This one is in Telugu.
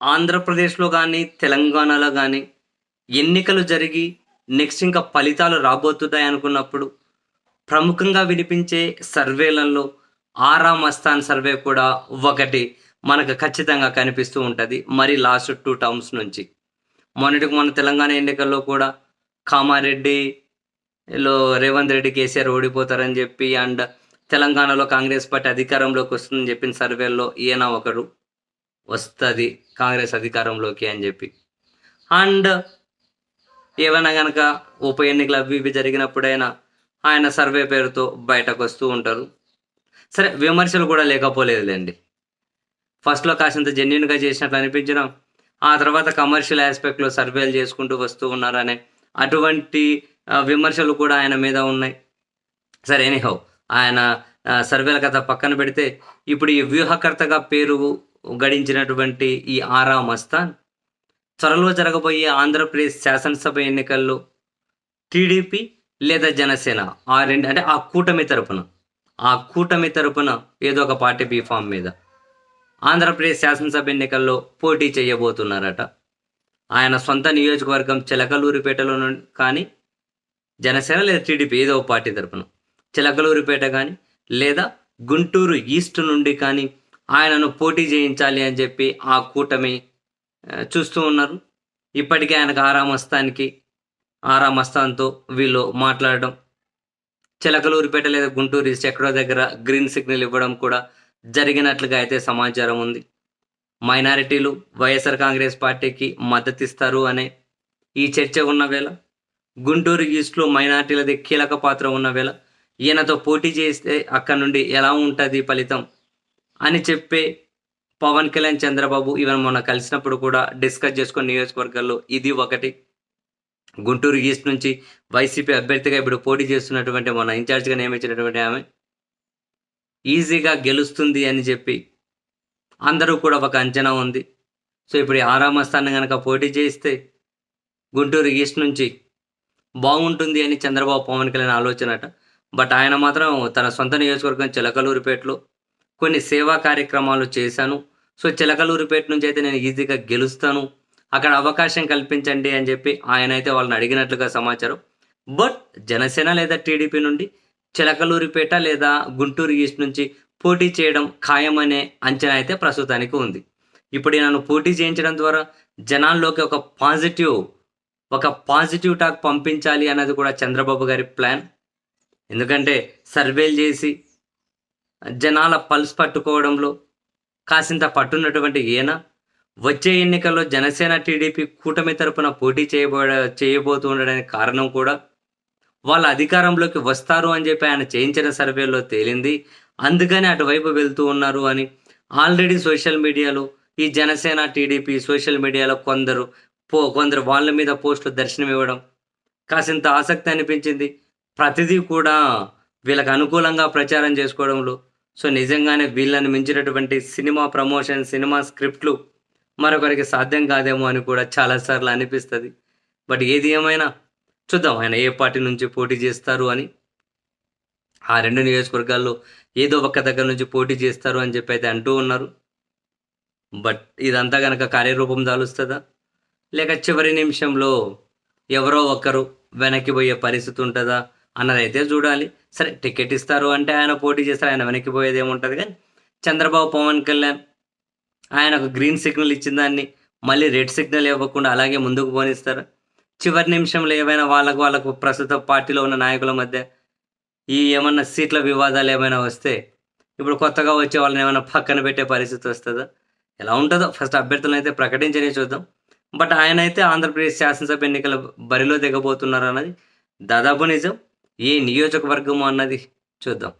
ఆంధ్రప్రదేశ్లో కానీ తెలంగాణలో కానీ ఎన్నికలు జరిగి నెక్స్ట్ ఇంకా ఫలితాలు రాబోతున్నాయి అనుకున్నప్పుడు ప్రముఖంగా వినిపించే సర్వేలలో ఆరా మస్తాన్ సర్వే కూడా ఒకటి మనకు ఖచ్చితంగా కనిపిస్తూ ఉంటుంది. మరి లాస్ట్ టూ టర్మ్స్ నుంచి. మొన్నటికి మన తెలంగాణ ఎన్నికల్లో కూడా కామారెడ్డిలో రేవంత్ రెడ్డి కేసీఆర్ ఓడిపోతారని చెప్పి అండ్ తెలంగాణలో కాంగ్రెస్ పార్టీ అధికారంలోకి వస్తుందని చెప్పిన సర్వేల్లో ఈయన ఒకరు. వస్తుంది కాంగ్రెస్ అధికారంలోకి అని చెప్పి. అండ్ ఏమైనా కనుక ఉప ఎన్నికలు అవి ఇవి జరిగినప్పుడైనా ఆయన సర్వే పేరుతో బయటకు వస్తూ ఉంటారు. సరే విమర్శలు కూడా లేకపోలేదులేండి. ఫస్ట్లో కాసింత జెన్యున్గా చేసినట్లు అనిపించిన ఆ తర్వాత కమర్షియల్ ఆస్పెక్ట్లో సర్వేలు చేసుకుంటూ వస్తూ ఉన్నారనే అటువంటి విమర్శలు కూడా ఆయన మీద ఉన్నాయి. సరే ఎనీహౌ ఆయన సర్వేల కథ పక్కన పెడితే ఇప్పుడు ఈ వ్యూహకర్తగా పేరు గడించినటువంటి ఈ ఆరా మస్తాన్ త్వరలో జరగబోయే ఆంధ్రప్రదేశ్ శాసనసభ ఎన్నికల్లో టీడీపీ లేదా జనసేన ఆ రెండు అంటే ఆ కూటమి తరపున ఆ కూటమి తరపున ఏదో ఒక పార్టీ బీఫామ్ మీద ఆంధ్రప్రదేశ్ శాసనసభ ఎన్నికల్లో పోటీ చేయబోతున్నారట. ఆయన సొంత నియోజకవర్గం చిలకలూరిపేటలో నుండి కానీ జనసేన లేదా టీడీపీ ఏదో ఒక పార్టీ తరపున చిలకలూరిపేట కానీ లేదా గుంటూరు ఈస్ట్ నుండి కానీ ఆయనను పోటీ చేయించాలి అని చెప్పి ఆ కూటమి చూస్తూ ఉన్నారు. ఇప్పటికే ఆయనకు ఆరామస్తానికి ఆరామస్తాన్తో వీళ్ళు మాట్లాడడం. చిలకలూరిపేట లేదా గుంటూరు ఈస్ట్ ఎక్కడో దగ్గర గ్రీన్ సిగ్నల్ ఇవ్వడం కూడా జరిగినట్లుగా అయితే సమాచారం ఉంది. మైనారిటీలు వైఎస్ఆర్ కాంగ్రెస్ పార్టీకి మద్దతు ఇస్తారు అనే ఈ చర్చ ఉన్న వేళ గుంటూరు ఈస్ట్లో మైనారిటీలది కీలక పాత్ర ఉన్న వేళ ఈయనతో పోటీ చేస్తే అక్కడ నుండి ఎలా ఉంటుంది ఫలితం? అని చెప్పే పవన్ కళ్యాణ్ చంద్రబాబు ఈవెన్ మొన్న కలిసినప్పుడు కూడా డిస్కస్ చేసుకున్న నియోజకవర్గాల్లో ఇది ఒకటి. గుంటూరు ఈస్ట్ నుంచి వైసీపీ అభ్యర్థిగా ఇప్పుడు పోటీ చేస్తున్నటువంటి మన ఇన్ఛార్జ్గా నియమించినటువంటి ఆమె ఈజీగా గెలుస్తుంది అని చెప్పి అందరూ కూడా ఒక అంచనా ఉంది. సో ఇప్పుడు ఆరామ స్థానం కనుక పోటీ చేస్తే గుంటూరు ఈస్ట్ నుంచి బాగుంటుంది అని చంద్రబాబు పవన్ కళ్యాణ్ ఆలోచన అట బట్ ఆయన మాత్రం తన సొంత నియోజకవర్గం చిలకలూరుపేటలో కొన్ని సేవా కార్యక్రమాలు చేశాను. సో చిలకలూరిపేట నుంచి అయితే నేను ఈజీగా గెలుస్తాను. అక్కడ అవకాశం కల్పించండి అని చెప్పి ఆయన అయితే వాళ్ళని అడిగినట్లుగా సమాచారం. బట్ జనసేన లేదా టీడీపీ నుండి చిలకలూరిపేట లేదా గుంటూరు ఈస్ట్ నుంచి పోటీ చేయడం ఖాయమనే అంచనా అయితే ప్రస్తుతానికి ఉంది. ఇప్పుడు నన్ను పోటీ చేయించడం ద్వారా జనాల్లోకి ఒక పాజిటివ్ ఒక పాజిటివ్ టాక్ పంపించాలి అన్నది కూడా చంద్రబాబు గారి ప్లాన్. ఎందుకంటే సర్వేలు చేసి జనాల పల్స్ పట్టుకోవడంలో కాసింత పట్టున్నటువంటి ఈయన వచ్చే ఎన్నికల్లో జనసేన టీడీపీ కూటమి తరపున పోటీ చేయబో చేయబోతూ ఉండడానికి కారణం కూడా వాళ్ళ అధికారంలోకి వస్తారు అని చెప్పి ఆయన చేయించిన సర్వేలో తేలింది. అందుకని అటువైపు వెళ్తూ ఉన్నారు అని ఆల్రెడీ సోషల్ మీడియాలో ఈ జనసేన టీడీపీ సోషల్ మీడియాలో కొందరు పో కొందరు వాళ్ళ మీద పోస్టులు దర్శనం ఇవ్వడం కాసింత ఆసక్తి అనిపించింది. ప్రతిదీ కూడా వీళ్ళకి అనుకూలంగా ప్రచారం చేసుకోవడంలో సో నిజంగానే వీళ్ళని మించినటువంటి సినిమా ప్రమోషన్ సినిమా స్క్రిప్ట్లు మరొకరికి సాధ్యం కాదేమో అని కూడా చాలాసార్లు అనిపిస్తుంది. బట్ ఏది ఏమైనా చూద్దాం ఆయన ఏ పార్టీ నుంచి పోటీ చేస్తారు అని. ఆ రెండు నియోజకవర్గాల్లో ఏదో ఒక్క దగ్గర నుంచి పోటీ చేస్తారు అని చెప్పి అయితే అంటూ ఉన్నారు. బట్ ఇదంతా కనుక కార్యరూపం దాలుస్తుందా? లేక చివరి నిమిషంలో ఎవరో ఒకరు వెనక్కి పోయే పరిస్థితి ఉంటుందా? అన్నదైతే చూడాలి. సరే టికెట్ ఇస్తారు అంటే ఆయన పోటీ చేస్తారు ఆయన వెనక్కి పోయేది ఏముంటుంది కానీ చంద్రబాబు పవన్ కళ్యాణ్ ఆయనకు గ్రీన్ సిగ్నల్ ఇచ్చిన దాన్ని మళ్ళీ రెడ్ సిగ్నల్ ఇవ్వకుండా అలాగే ముందుకు పోనిస్తారు. చివరి నిమిషంలో ఏమైనా వాళ్ళకు వాళ్ళకు ప్రస్తుత పార్టీలో ఉన్న నాయకుల మధ్య ఈ ఏమన్నా సీట్ల వివాదాలు ఏమైనా వస్తే ఇప్పుడు కొత్తగా వచ్చే వాళ్ళని ఏమైనా పక్కన పెట్టే పరిస్థితి వస్తుందా? ఎలా ఉంటుందో? ఫస్ట్ అభ్యర్థులను అయితే ప్రకటించనే చూద్దాం. బట్ ఆయన అయితే ఆంధ్రప్రదేశ్ శాసనసభ ఎన్నికల బరిలో దిగబోతున్నారు అన్నది దాదాపు నిజం. ఏ నియోజకవర్గము అన్నది చూద్దాం.